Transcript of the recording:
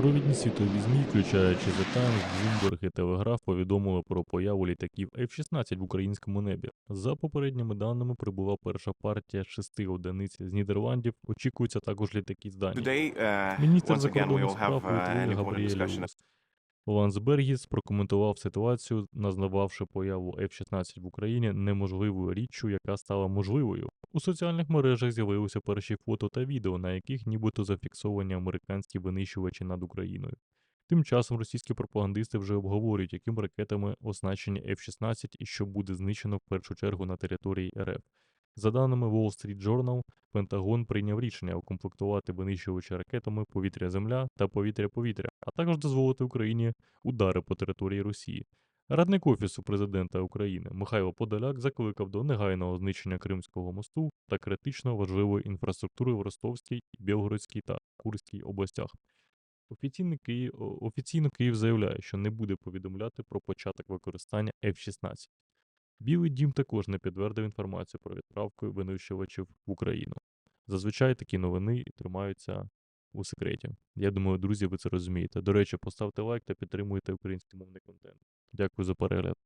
Провідні світові ЗМІ, включаючи The Times, Bloomberg і Телеграф, повідомили про появу літаків F-16 в українському небі. За попередніми даними прибула перша партія шести одиниць з Нідерландів. Очікуються також літаки з Данії. Today, uh, Міністр закордонних справ uh, Литви important Габріель Лансбергіс прокоментував ситуацію, назвавши появу F-16 в Україні неможливою річчю, яка стала можливою. У соціальних мережах з'явилися перші фото та відео, на яких нібито зафіксовані американські винищувачі над Україною. Тим часом російські пропагандисти вже обговорюють, якими ракетами оснащені F-16 і що буде знищено в першу чергу на території РФ. За даними Wall Street Journal, Пентагон прийняв рішення укомплектувати винищувачі ракетами повітря-земля та повітря-повітря, а також дозволити Україні удари по території Росії. Радник Офісу президента України Михайло Подоляк закликав до негайного знищення Кримського мосту та критично важливої інфраструктури в Ростовській, Білгородській та Курській областях. Офіційно Київ, офіційно Київ заявляє, що не буде повідомляти про початок використання F-16. Білий дім також не підтвердив інформацію про відправку винищувачів в Україну. Зазвичай такі новини тримаються у секреті. Я думаю, друзі, ви це розумієте. До речі, поставте лайк та підтримуйте українськомовний контент. Дякую за перегляд.